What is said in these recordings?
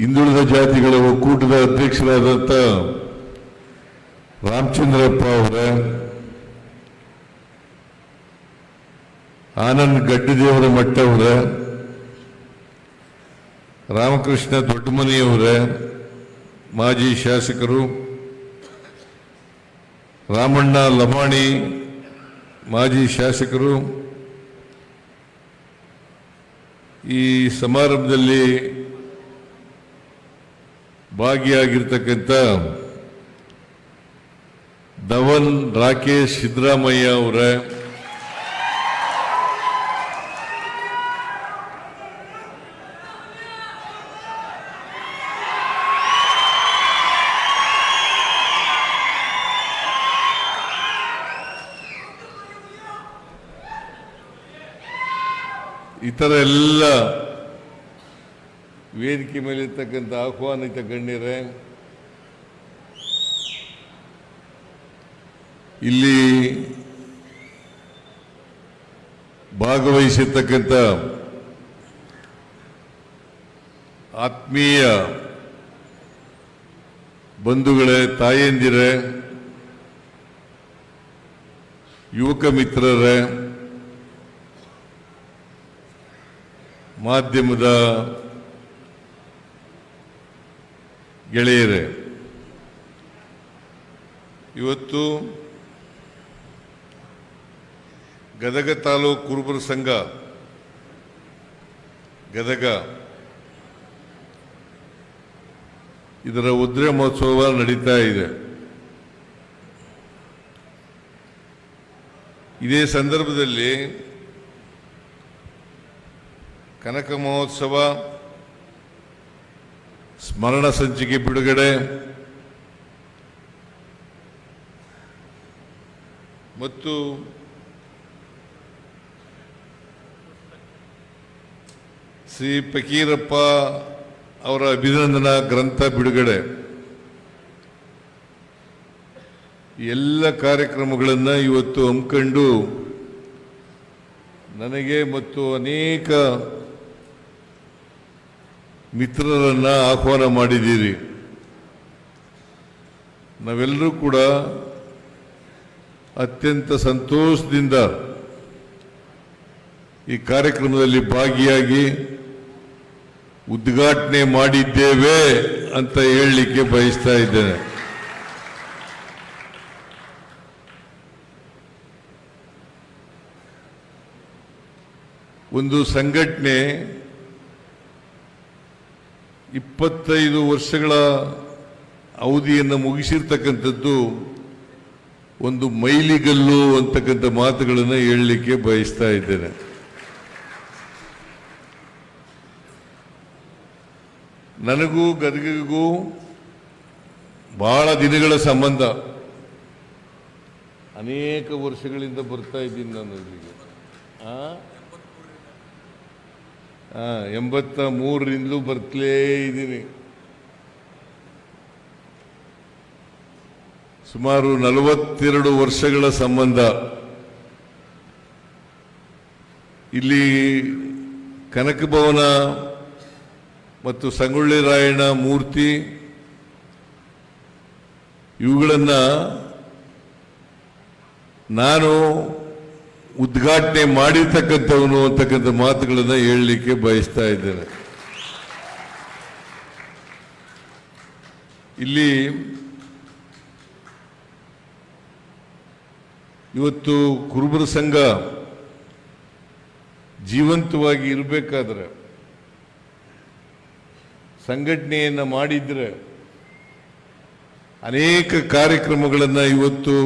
ಹಿಂದುಳಿದ ಜಾತಿಗಳ ಒಕ್ಕೂಟದ ಅಧ್ಯಕ್ಷರಾದಂಥ ರಾಮಚಂದ್ರಪ್ಪ ಅವರೇ, ಆನಂದ್ ಗಡ್ಡದೇವರ ಮಟ್ಟ ಅವರೇ, ರಾಮಕೃಷ್ಣ ದೊಡ್ಡಮನಿಯವರ ಮಾಜಿ ಶಾಸಕರು, ರಾಮಣ್ಣ ಲಮಾಣಿ, ಮಾಜಿ ಶಾಸಕರು, ಈ ಸಮಾರಂಭದಲ್ಲಿ ಭಾಗಿಯಾಗಿರ್ತಕ್ಕಂಥ ಧವನ್ ರಾಕೇಶ್ ಸಿದ್ದರಾಮಯ್ಯ ಅವರ ಇತರ ಎಲ್ಲ ವೇದಿಕೆ ಮೇಲೆ ಇರ್ತಕ್ಕಂಥ ಆಹ್ವಾನಿತ ಗಣ್ಯರೇ ಇಲ್ಲಿ ಭಾಗವಹಿಸಿರ್ತಕ್ಕಂಥ ಆತ್ಮೀಯ ಬಂಧುಗಳೇ ತಾಯಂದಿರೇ ಯುವಕ ಮಿತ್ರರೇ ಮಾಧ್ಯಮದ ಗೆಳೆಯರೇ, ಇವತ್ತು ಗದಗ ತಾಲೂಕು ಕುರುಬರ ಸಂಘ, ಗದಗ ಇದರ ಉದ್ರೆ ಮಹೋತ್ಸವ ನಡೀತಾ ಇದೆ. ಇದೇ ಸಂದರ್ಭದಲ್ಲಿ ಕನಕ ಮಹೋತ್ಸವ ಸ್ಮರಣ ಸಂಚಿಕೆ ಬಿಡುಗಡೆ. ಮತ್ತು ಶ್ರೀ ಫಕೀರಪ್ಪ ಅವರ ಅಭಿನಂದನಾ ಗ್ರಂಥ ಬಿಡುಗಡೆ. ಎಲ್ಲ ಕಾರ್ಯಕ್ರಮಗಳನ್ನು ಇವತ್ತು ಹಮ್ಮಿಕೊಂಡು ನನಗೆ ಮತ್ತು ಅನೇಕ ಮಿತ್ರರನ್ನ ಆಹ್ವಾನ ಮಾಡಿದ್ದೀರಿ. ನಾವೆಲ್ಲರೂ ಕೂಡ ಅತ್ಯಂತ ಸಂತೋಷದಿಂದ ಈ ಕಾರ್ಯಕ್ರಮದಲ್ಲಿ ಭಾಗಿಯಾಗಿ ಉದ್ಘಾಟನೆ ಮಾಡಿದ್ದೇವೆ ಅಂತ ಹೇಳಲಿಕ್ಕೆ ಬಯಸ್ತಾ ಇದ್ದೇನೆ. ಒಂದು ಸಂಘಟನೆ ಇಪ್ಪತ್ತೈದು ವರ್ಷಗಳ ಅವಧಿಯನ್ನು ಮುಗಿಸಿರ್ತಕ್ಕಂಥದ್ದು ಒಂದು ಮೈಲಿಗಲ್ಲು ಅಂತಕ್ಕಂಥ ಮಾತುಗಳನ್ನು ಹೇಳಲಿಕ್ಕೆ ಬಯಸ್ತಾ ಇದ್ದೇನೆ. ನನಗೂ ಗದಗಿಗೂ ಬಹಳ ದಿನಗಳ ಸಂಬಂಧ. ಅನೇಕ ವರ್ಷಗಳಿಂದ ಬರ್ತಾ ಇದ್ದೀನಿ ನಾನು? ಆ, ಎಂಬತ್ತ ಮೂರರಿಂದಲೂ ಬರ್ತಲೇ ಇದ್ದೀನಿ. ಸುಮಾರು ನಲವತ್ತೆರಡು ವರ್ಷಗಳ ಸಂಬಂಧ. ಇಲ್ಲಿ ಕನಕ ಭವನ ಮತ್ತು ಸಂಗೊಳ್ಳಿ ರಾಯಣ್ಣ ಮೂರ್ತಿ ಇವುಗಳನ್ನು ನಾನು ಉದ್ಘಾಟನೆ ಮಾಡಿರ್ತಕ್ಕಂಥವನು ಅಂತಕ್ಕಂಥ ಮಾತುಗಳನ್ನು ಹೇಳಲಿಕ್ಕೆ ಬಯಸ್ತಾ ಇದ್ದೇನೆ. ಇಲ್ಲಿ ಇವತ್ತು ಕುರುಬರ ಸಂಘ ಜೀವಂತವಾಗಿ ಇರಬೇಕಾದ್ರೆ, ಸಂಘಟನೆಯನ್ನು ಮಾಡಿದ್ರೆ ಅನೇಕ ಕಾರ್ಯಕ್ರಮಗಳನ್ನು ಇವತ್ತು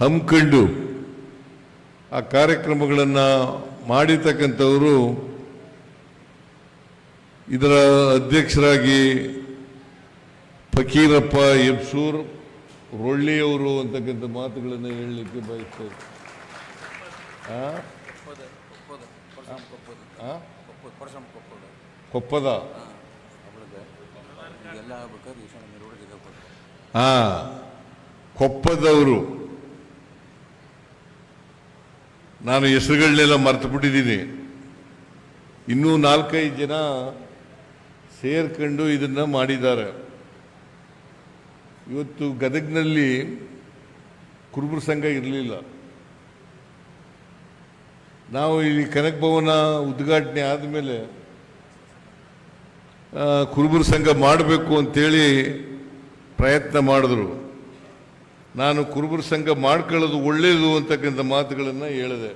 ಹಮ್ಮಿಕೊಂಡು ಆ ಕಾರ್ಯಕ್ರಮಗಳನ್ನು ಮಾಡಿರ್ತಕ್ಕಂಥವರು ಇದರ ಅಧ್ಯಕ್ಷರಾಗಿ ಫಕೀರಪ್ಪ ಎಬ್ಸೂರ್ ರೊಳ್ಳಿಯವರು ಅಂತಕ್ಕಂಥ ಮಾತುಗಳನ್ನು ಹೇಳಲಿಕ್ಕೆ ಬಯಸ್ತೇವೆ? ಕೊಪ್ಪದ? ಹಾ ಕೊಪ್ಪದವರು. ನಾನು ಹೆಸರುಗಳನ್ನೆಲ್ಲ ಮರೆತು ಬಿಟ್ಟಿದ್ದೀನಿ ಇನ್ನೂ ನಾಲ್ಕೈದು ಜನ ಸೇರ್ಕೊಂಡು ಇದನ್ನು ಮಾಡಿದ್ದಾರೆ. ಇವತ್ತು ಗದಗ್ನಲ್ಲಿ ಕುರುಬರ ಸಂಘ ಇರಲಿಲ್ಲ. ನಾವು ಇಲ್ಲಿ ಕನಕ ಭವನ ಉದ್ಘಾಟನೆ ಆದಮೇಲೆ ಕುರುಬರ ಸಂಘ ಮಾಡಬೇಕು ಅಂತೇಳಿ ಪ್ರಯತ್ನ ಮಾಡಿದ್ರು. ನಾನು ಕುರುಬರ ಸಂಘ ಮಾಡ್ಕೊಳ್ಳೋದು ಒಳ್ಳೆಯದು ಅಂತಕ್ಕಂಥ ಮಾತುಗಳನ್ನು ಹೇಳಿದೆ.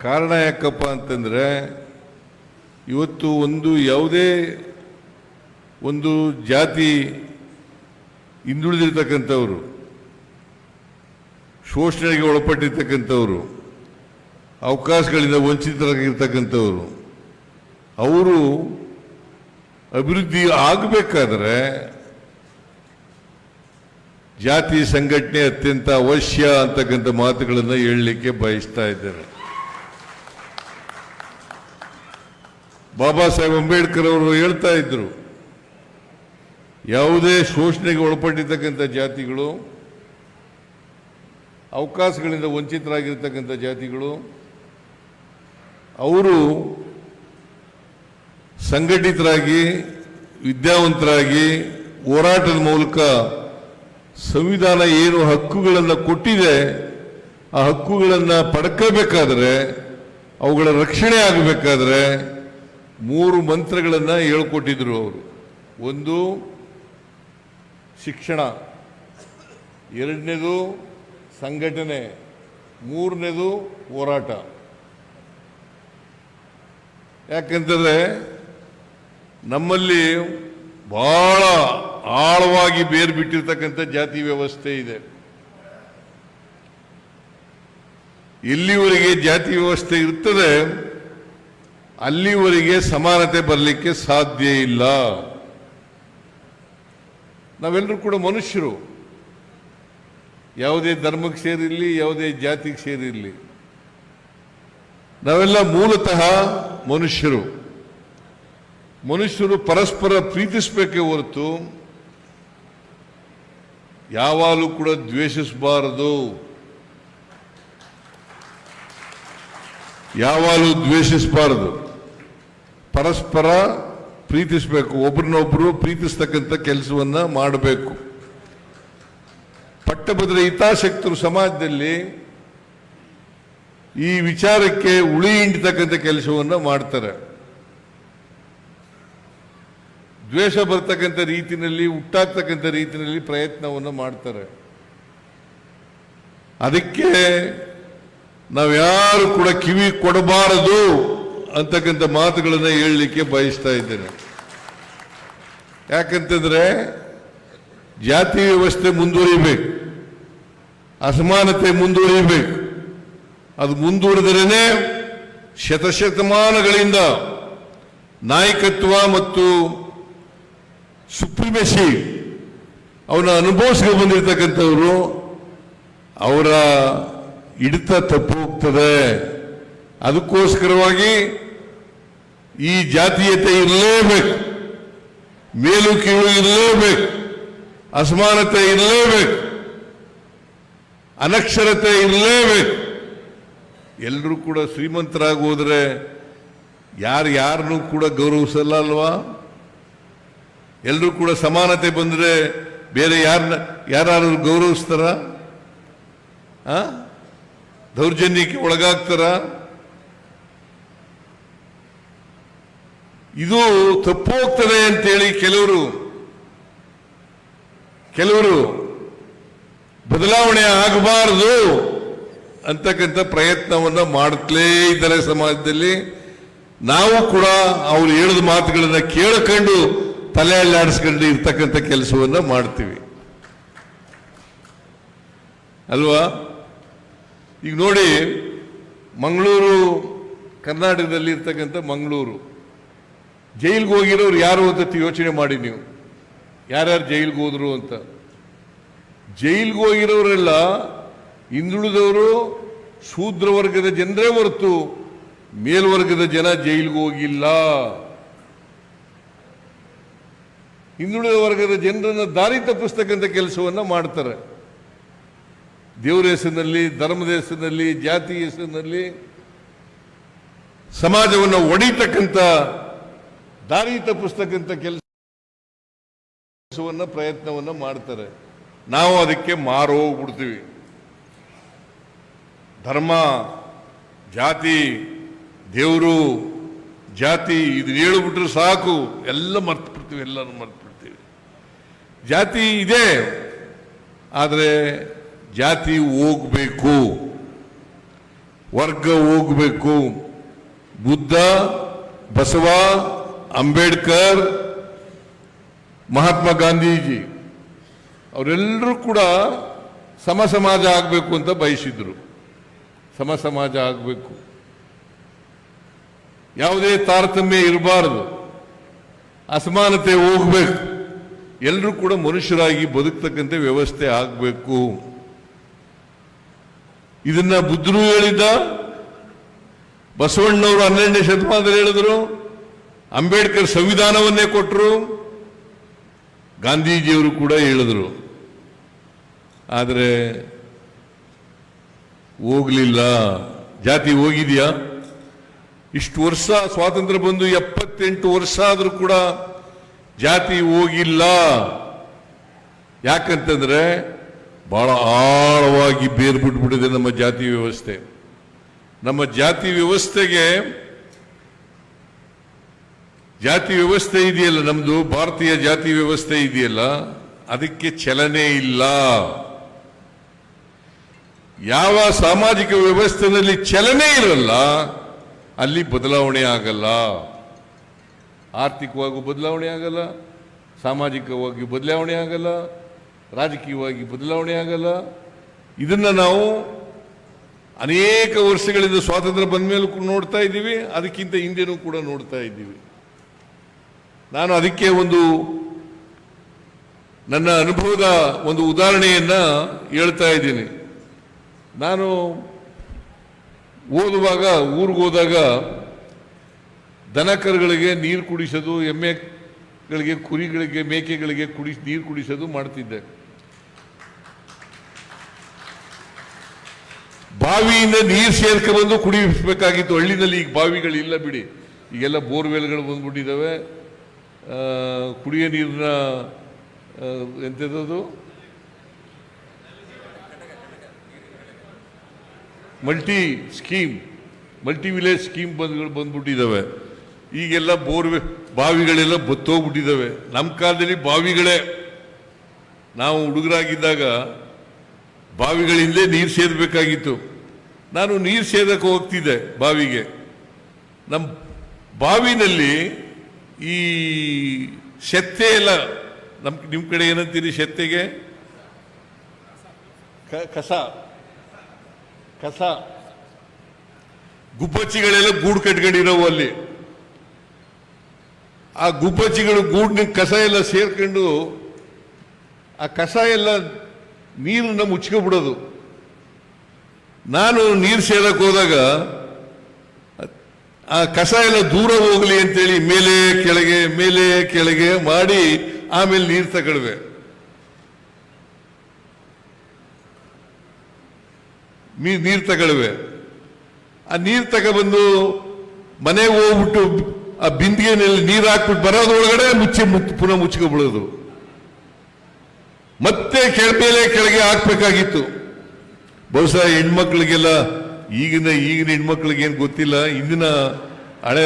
ಕಾರಣ ಯಾಕಪ್ಪ ಅಂತಂದರೆ, ಇವತ್ತು ಒಂದು ಯಾವುದೇ ಒಂದು ಜಾತಿ ಹಿಂದುಳಿದಿರ್ತಕ್ಕಂಥವರು, ಶೋಷಣೆಗೆ ಒಳಪಟ್ಟಿರ್ತಕ್ಕಂಥವರು, ಅವಕಾಶಗಳಿಂದ ವಂಚಿತರಾಗಿರ್ತಕ್ಕಂಥವರು, ಅವರು ಅಭಿವೃದ್ಧಿ ಆಗಬೇಕಾದ್ರೆ ಜಾತಿ ಸಂಘಟನೆ ಅತ್ಯಂತ ಅವಶ್ಯ ಅಂತಕ್ಕಂಥ ಮಾತುಗಳನ್ನು ಹೇಳಲಿಕ್ಕೆ ಬಯಸ್ತಾ ಇದ್ದಾರೆ ಬಾಬಾ ಸಾಹೇಬ್ ಅಂಬೇಡ್ಕರ್ ಅವರು ಹೇಳ್ತಾ ಇದ್ರು, ಯಾವುದೇ ಶೋಷಣೆಗೆ ಒಳಪಟ್ಟಿರ್ತಕ್ಕಂಥ ಜಾತಿಗಳು, ಅವಕಾಶಗಳಿಂದ ವಂಚಿತರಾಗಿರ್ತಕ್ಕಂಥ ಜಾತಿಗಳು, ಅವರು ಸಂಘಟಿತರಾಗಿ, ವಿದ್ಯಾವಂತರಾಗಿ ಹೋರಾಟದ ಮೂಲಕ ಸಂವಿಧಾನ ಏನು ಹಕ್ಕುಗಳನ್ನು ಕೊಟ್ಟಿದೆ, ಆ ಹಕ್ಕುಗಳನ್ನು ಪಡ್ಕೋಬೇಕಾದ್ರೆ, ಅವುಗಳ ರಕ್ಷಣೆ ಆಗಬೇಕಾದ್ರೆ ಮೂರು ಮಂತ್ರಗಳನ್ನು ಹೇಳ್ಕೊಟ್ಟಿದ್ರು ಅವರು. ಒಂದು, ಶಿಕ್ಷಣ. ಎರಡನೇದು, ಸಂಘಟನೆ. ಮೂರನೇದು, ಹೋರಾಟ. ಯಾಕೆಂತಂದರೆ ನಮ್ಮಲ್ಲಿ ಬಹಳ ಆಳವಾಗಿ ಬೇರು ಬಿಟ್ಟಿರ್ತಕ್ಕಂಥ ಜಾತಿ ವ್ಯವಸ್ಥೆ ಇದೆ. ಇಲ್ಲಿವರೆಗೆ ಜಾತಿ ವ್ಯವಸ್ಥೆ ಇರ್ತದೆ, ಅಲ್ಲಿವರೆಗೆ ಸಮಾನತೆ ಬರಲಿಕ್ಕೆ ಸಾಧ್ಯ ಇಲ್ಲ. ನಾವೆಲ್ಲರೂ ಕೂಡ ಮನುಷ್ಯರು. ಯಾವುದೇ ಧರ್ಮಕ್ಕೆ ಸೇರಿರಲಿ, ಯಾವುದೇ ಜಾತಿಗೆ ಸೇರಿರಲಿ. ನಾವೆಲ್ಲ ಮೂಲತಃ ಮನುಷ್ಯರು. ಮನುಷ್ಯರು ಪರಸ್ಪರ ಪ್ರೀತಿಸಬೇಕೇ ಹೊರತು ಯಾವಾಗಲೂ ಕೂಡ ದ್ವೇಷಿಸಬಾರದು. ಯಾವಾಗಲೂ ದ್ವೇಷಿಸಬಾರದು. ಪರಸ್ಪರ ಪ್ರೀತಿಸಬೇಕು, ಒಬ್ರನ್ನೊಬ್ರು ಪ್ರೀತಿಸ್ತಕ್ಕಂಥ ಕೆಲಸವನ್ನ ಮಾಡಬೇಕು. ಪಟ್ಟಭದ್ರ ಹಿತಾಸಕ್ತರು ಸಮಾಜದಲ್ಲಿ ಈ ವಿಚಾರಕ್ಕೆ ಉಳಿ ಹಿಂಡ್ತಕ್ಕಂಥ ಕೆಲಸವನ್ನ ಮಾಡ್ತಾರೆ. ದ್ವೇಷ ಬರ್ತಕ್ಕಂಥ ರೀತಿಯಲ್ಲಿ ಹುಟ್ಟಾಗ್ತಕ್ಕಂಥ ರೀತಿಯಲ್ಲಿ ಪ್ರಯತ್ನವನ್ನು ಮಾಡ್ತಾರೆ. ಅದಕ್ಕೆ ನಾವ್ಯಾರು ಕೂಡ ಕಿವಿ ಕೊಡಬಾರದು ಅಂತಕ್ಕಂಥ ಮಾತುಗಳನ್ನು ಹೇಳಲಿಕ್ಕೆ ಬಯಸ್ತಾ ಇದ್ದೇನೆ. ಯಾಕಂತಂದ್ರೆ ಜಾತಿ ವ್ಯವಸ್ಥೆ ಮುಂದುವರಿಬೇಕು, ಅಸಮಾನತೆ ಮುಂದುವರಿಬೇಕು. ಅದು ಮುಂದುವರೆದರೇನೆ ಶತಶತಮಾನಗಳಿಂದ ನಾಯಕತ್ವ ಮತ್ತು ಸುಪ್ರಿಮೆಸಿ ಅವನ ಅನುಭವಿಸ್ಕೊಂಡು ಬಂದಿರತಕ್ಕಂಥವ್ರು, ಅವರ ಹಿಡಿತ ತಪ್ಪು ಹೋಗ್ತದೆ ಅದಕ್ಕೋಸ್ಕರವಾಗಿ ಈ ಜಾತೀಯತೆ ಇರಲೇಬೇಕು. ಮೇಲು ಕೀಳು ಇರಲೇಬೇಕು. ಅಸಮಾನತೆ ಇರಲೇಬೇಕು. ಅನಕ್ಷರತೆ ಇರಲೇಬೇಕು. ಎಲ್ಲರೂ ಕೂಡ ಶ್ರೀಮಂತರಾಗಿ ಹೋದರೆ ಯಾರು ಯಾರನ್ನೂ ಕೂಡ ಗೌರವಿಸಲ್ಲ ಅಲ್ವಾ? ಎಲ್ಲರೂ ಕೂಡ ಸಮಾನತೆ ಬಂದರೆ ಬೇರೆ ಯಾರನ್ನ ಯಾರು ಗೌರವಿಸ್ತಾರ? ದೌರ್ಜನ್ಯಕ್ಕೆ ಒಳಗಾಗ್ತಾರ? ಇದು ತಪ್ಪು ಹೋಗ್ತದೆ ಅಂತೇಳಿ ಕೆಲವರು ಕೆಲವರು ಬದಲಾವಣೆ ಆಗಬಾರದು ಅಂತಕ್ಕಂಥ ಪ್ರಯತ್ನವನ್ನು ಮಾಡುತ್ತಲೇ ಇದ್ದಾರೆ ಸಮಾಜದಲ್ಲಿ. ನಾವು ಕೂಡ ಅವ್ರು ಹೇಳಿದ ಮಾತುಗಳನ್ನ ಕೇಳ್ಕೊಂಡು ತಲೆ ಅಲ್ಲಾಡಿಸ್ಕೊಂಡು ಇರ್ತಕ್ಕಂಥ ಕೆಲಸವನ್ನು ಮಾಡ್ತೀವಿ. ಅಲ್ವಾ? ಈಗ ನೋಡಿ, ಮಂಗಳೂರು, ಕರ್ನಾಟಕದಲ್ಲಿ ಇರ್ತಕ್ಕಂಥ ಮಂಗಳೂರು. ಜೈಲ್ಗೆ ಹೋಗಿರೋರು ಯಾರು ಅಂತ ಯೋಚನೆ ಮಾಡಿ ನೀವು. ಯಾರ್ಯಾರು ಜೈಲ್ಗೆ ಹೋದ್ರು ಅಂತ. ಜೈಲ್ಗೆ ಹೋಗಿರೋರೆಲ್ಲ ಹಿಂದುಳಿದವರು ಶೂದ್ರ ವರ್ಗದ ಜನರೇ ಹೊರತು ಮೇಲ್ವರ್ಗದ ಜನ ಜೈಲ್ಗೆ ಹೋಗಿಲ್ಲ. ಹಿಂದುಳಿದ ವರ್ಗದ ಜನರನ್ನು ದಾರಿ ತಪ್ಪಿಸ್ತಕ್ಕಂಥ ಕೆಲಸವನ್ನ ಮಾಡ್ತಾರೆ. ದೇವರ ಹೆಸರಿನಲ್ಲಿ, ಧರ್ಮದ ಹೆಸರಿನಲ್ಲಿ, ಜಾತಿ ಹೆಸರಿನಲ್ಲಿ ಸಮಾಜವನ್ನು ಒಡಿತಕ್ಕಂಥ ದಾರಿ ತಪ್ಪಿಸ್ತಕ್ಕಂಥ ಕೆಲಸವನ್ನ, ಪ್ರಯತ್ನವನ್ನ ಮಾಡ್ತಾರೆ. ನಾವು ಅದಕ್ಕೆ ಮಾರೋಗ್ಬಿಡ್ತೀವಿ ಧರ್ಮ, ಜಾತಿ, ದೇವರು, ಜಾತಿ ಇದು ಹೇಳ್ಬಿಟ್ರೆ ಸಾಕು. ಎಲ್ಲ ಮರ್ತು ಬಿಡ್ತೀವಿ ಎಲ್ಲರೂ ಮರ್ತು ಜಾತಿ ಇದೆ. ಆದರೆ ಜಾತಿ ಹೋಗಬೇಕು. ವರ್ಗ ಹೋಗಬೇಕು. ಬುದ್ಧ, ಬಸವ, ಅಂಬೇಡ್ಕರ್, ಮಹಾತ್ಮ ಗಾಂಧೀಜಿ ಅವರೆಲ್ಲರೂ ಕೂಡ ಸಮ ಸಮಾಜ ಆಗಬೇಕು ಅಂತ ಬಯಸಿದ್ರು. ಸಮ ಸಮಾಜ ಆಗಬೇಕು. ಯಾವುದೇ ತಾರತಮ್ಯ ಇರಬಾರದು. ಅಸಮಾನತೆ ಹೋಗ್ಬೇಕು. ಎಲ್ಲರೂ ಕೂಡ ಮನುಷ್ಯರಾಗಿ ಬದುಕ್ತಕ್ಕಂಥ ವ್ಯವಸ್ಥೆ ಆಗಬೇಕು. ಇದನ್ನ ಬುದ್ಧರು ಹೇಳಿದ್ದ? ಬಸವಣ್ಣವರು ಹನ್ನೆರಡನೇ ಶತಮಾನದಲ್ಲಿ ಹೇಳಿದ್ರು. ಅಂಬೇಡ್ಕರ್ ಸಂವಿಧಾನವನ್ನೇ ಕೊಟ್ಟರು ಗಾಂಧೀಜಿಯವರು ಕೂಡ ಹೇಳಿದ್ರು. ಆದರೆ ಹೋಗ್ಲಿಲ್ಲ. ಜಾತಿ ಹೋಗಿದೆಯಾ? ಇಷ್ಟು ವರ್ಷ ಸ್ವಾತಂತ್ರ್ಯ ಬಂದು ಎಪ್ಪತ್ತೆಂಟು ವರ್ಷ ಆದರೂ ಕೂಡ ಜಾತಿ ಹೋಗಿಲ್ಲ. ಯಾಕಂತಂದ್ರೆ ಬಹಳ ಆಳವಾಗಿ ಬೇರ್ಬಿಟ್ಬಿಟ್ಟಿದೆ ನಮ್ಮ ಜಾತಿ ವ್ಯವಸ್ಥೆ. ನಮ್ಮ ಜಾತಿ ವ್ಯವಸ್ಥೆಗೆ ಜಾತಿ ವ್ಯವಸ್ಥೆ ಇದೆಯಲ್ಲ, ನಮ್ದು ಭಾರತೀಯ ಜಾತಿ ವ್ಯವಸ್ಥೆ ಇದೆಯಲ್ಲ, ಅದಕ್ಕೆ ಚಲನೆ ಇಲ್ಲ. ಯಾವ ಸಾಮಾಜಿಕ ವ್ಯವಸ್ಥೆಯಲ್ಲಿ ಚಲನೆ ಇರಲ್ಲ, ಅಲ್ಲಿ ಬದಲಾವಣೆ ಆಗಲ್ಲ. ಆರ್ಥಿಕವಾಗಿ ಬದಲಾವಣೆ ಆಗಲ್ಲ, ಸಾಮಾಜಿಕವಾಗಿ ಬದಲಾವಣೆ ಆಗಲ್ಲ, ರಾಜಕೀಯವಾಗಿ ಬದಲಾವಣೆ ಆಗಲ್ಲ. ಇದನ್ನು ನಾವು ಅನೇಕ ವರ್ಷಗಳಿಂದ ಸ್ವಾತಂತ್ರ್ಯ ಬಂದ ಮೇಲೂ ನೋಡ್ತಾ ಇದ್ದೀವಿ, ಅದಕ್ಕಿಂತ ಹಿಂದೆನೂ ಕೂಡ ನೋಡ್ತಾ ಇದ್ದೀವಿ. ನಾನು ಅದಕ್ಕೆ ಒಂದು ನನ್ನ ಅನುಭವದ ಒಂದು ಉದಾಹರಣೆಯನ್ನು ಹೇಳ್ತಾ ಇದ್ದೀನಿ. ನಾನು ಓದುವಾಗ, ಊರಿಗೆ ಹೋದಾಗ ದನ ಕರುಗಳಿಗೆ ನೀರು ಕುಡಿಸೋದು, ಎಮ್ಮೆಗಳಿಗೆ, ಕುರಿಗಳಿಗೆ, ಮೇಕೆಗಳಿಗೆ ಕುಡಿ, ನೀರು ಕುಡಿಸೋದು ಮಾಡ್ತಿದ್ದೆ. ಬಾವಿಯಿಂದ ನೀರು ಸೇರ್ಕೊಂಡ್ಬಂದು ಕುಡಿಸಬೇಕಾಗಿತ್ತು ಹಳ್ಳಿನಲ್ಲಿ ಈಗ ಬಾವಿಗಳಿಲ್ಲ ಬಿಡಿ. ಈಗೆಲ್ಲ ಬೋರ್ವೆಲ್ಗಳು ಬಂದ್ಬಿಟ್ಟಿದ್ದಾವೆ ಕುಡಿಯೋ ನೀರಿನ ಎಂಥದ್ದು multi scheme, multi village scheme ಬಂದ್ಗಳು ಬಂದ್ಬಿಟ್ಟಿದ್ದಾವೆ ಈಗೆಲ್ಲ ಬೋರ್ವೆ ಬಾವಿಗಳೆಲ್ಲ ಬತ್ತೋಗ್ಬಿಟ್ಟಿದ್ದಾವೆ. ನಮ್ಮ ಕಾಲದಲ್ಲಿ ಬಾವಿಗಳೇ. ನಾವು ಹುಡುಗರಾಗಿದ್ದಾಗ ಬಾವಿಗಳಿಂದಲೇ ನೀರು ಸೇದಬೇಕಾಗಿತ್ತು. ನಾನು ನೀರು ಸೇದಕ್ಕೆ ಹೋಗ್ತಿದ್ದೆ ಬಾವಿಗೆ. ನಮ್ಮ ಬಾವಿನಲ್ಲಿ ಈ ಶೆತ್ತೆ ಎಲ್ಲ, ನಮ್ ನಿಮ್ಮ ಕಡೆ ಏನಂತೀರಿ ಶೆತ್ತೆಗೆ? ಕಸ. ಕಸ. ಗುಬ್ಬಚ್ಚಿಗಳೆಲ್ಲ ಗೂಡು ಕಟ್ಕೊಂಡಿರೋವು ಅಲ್ಲಿ. ಆ ಗುಬ್ಬಚ್ಚಿಗಳು ಗೂಡಿನ ಕಸ ಎಲ್ಲ ಸೇರ್ಕೊಂಡು ಆ ಕಸ ಎಲ್ಲ ನೀರನ್ನು ಮುಚ್ಕೊಬಿಡೋದು ನಾನು ನೀರು ಸೇರಕ್ಕೆ ಹೋದಾಗ ಆ ಕಸ ಎಲ್ಲ ದೂರ ಹೋಗಲಿ ಅಂತೇಳಿ ಮೇಲೆ ಕೆಳಗೆ ಮೇಲೆ ಕೆಳಗೆ ಮಾಡಿ ಆಮೇಲೆ ನೀರು ತಗೊಳ್ವೆ. ನೀರು ತಗೊಳ್ವೆ. ಆ ನೀರು ತಗೊಬಂದು ಮನೆಗೆ ಹೋಗ್ಬಿಟ್ಟು ಆ ಬಿಂದಿಗೆನಲ್ಲಿ ನೀರು ಹಾಕ್ಬಿಟ್ಟು ಬರೋದ್ರೊಳಗಡೆ ಮುಚ್ಚಿ ಪುನಃ ಮುಚ್ಕೊಬಿಡೋದು ಮತ್ತೆ ಕೆಳಮೇಲೆ ಕೆಳಗೆ ಹಾಕ್ಬೇಕಾಗಿತ್ತು. ಬಹುಶಃ ಹೆಣ್ಮಕ್ಳಿಗೆಲ್ಲ ಈಗಿನ ಈಗಿನ ಹೆಣ್ಮಕ್ಳಿಗೆ ಏನು ಗೊತ್ತಿಲ್ಲ, ಇಂದಿನ ಹಳೆ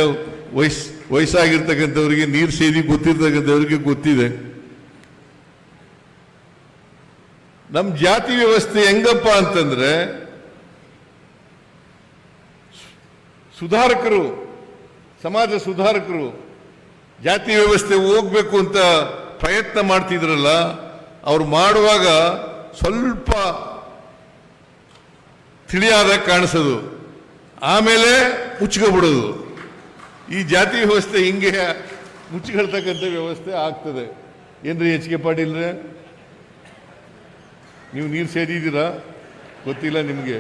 ವಯಸ್, ವಯಸ್ಸಾಗಿರ್ತಕ್ಕಂಥವ್ರಿಗೆ ನೀರು ಸೇದಿ ಗೊತ್ತಿರ್ತಕ್ಕಂಥವ್ರಿಗೆ ಗೊತ್ತಿದೆ. ನಮ್ಮ ಜಾತಿ ವ್ಯವಸ್ಥೆ ಹೆಂಗಪ್ಪ ಅಂತಂದ್ರೆ, ಸುಧಾರಕರು ಸಮಾಜ ಸುಧಾರಕರು ಜಾತಿ ವ್ಯವಸ್ಥೆ ಹೋಗ್ಬೇಕು ಅಂತ ಪ್ರಯತ್ನ ಮಾಡ್ತಿದ್ರಲ್ಲ, ಅವ್ರು ಮಾಡುವಾಗ ಸ್ವಲ್ಪ ತಿಳಿಯಾದ ಕಾಣಿಸೋದು. ಆಮೇಲೆ ಮುಚ್ಕೊಬಿಡೋದು. ಈ ಜಾತಿ ವ್ಯವಸ್ಥೆ ಹಿಂಗೆ ಮುಚ್ಚಿಕೊಳ್ತಕ್ಕಂಥ ವ್ಯವಸ್ಥೆ ಆಗ್ತದೆ. ಏನ್ರಿ ಎಚ್ ಕೆ ಪಾಟೀಲ್ರೆ? ನೀವು ನೀರು ಸೇದಿದ್ದೀರಾ? ಗೊತ್ತಿಲ್ಲ ನಿಮಗೆ.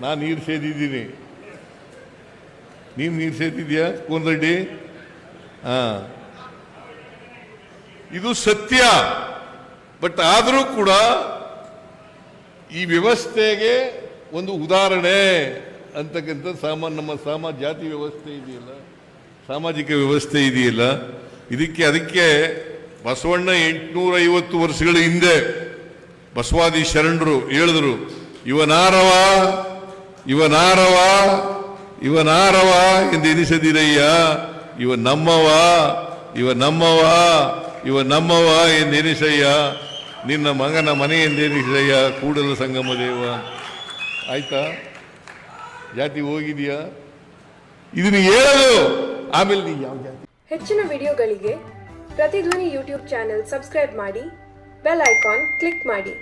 ನಾನು ನೀರು ಸೇದಿದ್ದೀನಿ. ನೀವು ನೀರು ಸೇರ್ತಿದ್ಯಾ ಕೋನ್ ರೆಡ್ಡಿ ಹಾ. ಇದು ಸತ್ಯ. ಬಟ್ ಆದರೂ ಕೂಡ ಈ ವ್ಯವಸ್ಥೆಗೆ ಒಂದು ಉದಾಹರಣೆ ಅಂತಕ್ಕಂಥ ಸಾಮಾನ್ಯ, ನಮ್ಮ ಸಾಮಾ ಜಾತಿ ವ್ಯವಸ್ಥೆ ಇದೆಯಲ್ಲ, ಸಾಮಾಜಿಕ ವ್ಯವಸ್ಥೆ ಇದೆಯಲ್ಲ, ಇದಕ್ಕೆ ಅದಕ್ಕೆ ಬಸವಣ್ಣ ಎಂಟುನೂರ ಐವತ್ತು ವರ್ಷಗಳ ಹಿಂದೆ ಬಸವಾದಿ ಶರಣರು ಹೇಳಿದ್ರು ಇವನಾರವ ಇವನಾರವ ಇವನಾರವ ಎಂದು ಎನಿಸದಿರಯ್ಯ. ಇವ ನಮ್ಮವ ಇವ ನಮ್ಮವ ಇವ ನಮ್ಮವ ಎಂದೆನಿಸಯ್ಯ ನಿನ್ನ ಮಗನ ಮನೆ ಎಂದೆನಿಸಯ್ಯ ಕೂಡಲ ಸಂಗಮ ದೇವ. ಆಯ್ತಾ? ಜಾತಿ ಹೋಗಿದೆಯಾ? ಇದನ್ನು ಹೇಳಲು ಆಮೇಲೆ ನೀ ಯಾವ ಜಾತಿ? ಹೆಚ್ಚಿನ ವಿಡಿಯೋಗಳಿಗೆ ಪ್ರತಿಧ್ವನಿ ಯೂಟ್ಯೂಬ್ ಚಾನೆಲ್ ಸಬ್ಸ್ಕ್ರೈಬ್ ಮಾಡಿ, ಬೆಲ್ ಐಕಾನ್ ಕ್ಲಿಕ್ ಮಾಡಿ.